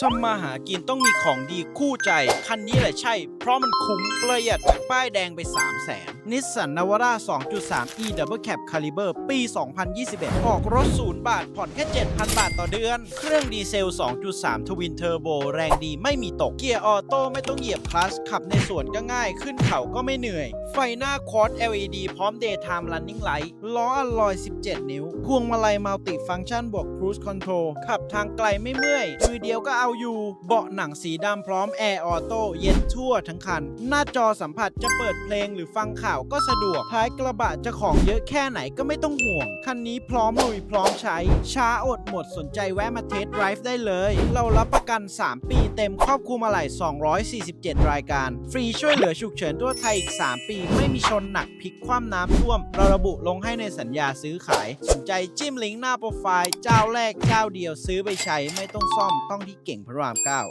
ทำมาหากินต้องมีของดีคู่ใจ คันนี้แหละใช่ เพราะมันคุ้มประหยัดจากป้ายแดงไป 3 0 0แสนนิสสันนาวาร่า2.3 e Double Cab Caliber ปี 2021 ออกรถศูนย์บาท ผ่อนแค่ 7,000 บาทต่อเดือน เครื่องดีเซล 2.3 ทวินเทอร์โบ แรงดีไม่มีตก เกียร์ออโต้ไม่ต้องเหยียบคลัตช์ขับในสวนก็ง่าย ขึ้นเขาก็ไม่เหนื่อย ไฟหน้าควอด LED พร้อม Daytime Running Light ล้ออลลอย 17 นิ้ว พวงมาลัยมัลติฟัง c t ชันบวก Cruise Control ขับทางไกลไม่เมื่อยมือเดียวก็เอาอยู่เบาะหนังสีดำพร้อมแอร์ออโต้เย็นทั่วทั้งคัน หน้าจอสัมผัสจะเปิดเพลงหรือฟังข่าวก็สะดวก ท้ายกระบะจะของเยอะแค่ไหนก็ไม่ต้องห่วง คันนี้พร้อมลุยพร้อมใช้ ช้าอดหมดสนใจแวะมาเทสไดรฟ์ได้เลย เรารับประกัน 3 ปีเต็มครอบคลุมอะไหล่247 รายการ ฟรีช่วยเหลือฉุกเฉินทั่วไทยอีก 3 ปี ไม่มีชนหนักพลิกคว่ำน้ำท่วมเราระบุลงให้ในสัญญาซื้อขาย สนใจจิ้มลิงก์หน้าโปรไฟล์เจ้าแรกเจ้าเดียวซื้อไปใช้ไม่ต้องซ่อมต้องที่เก่ก่งพระรามเก้า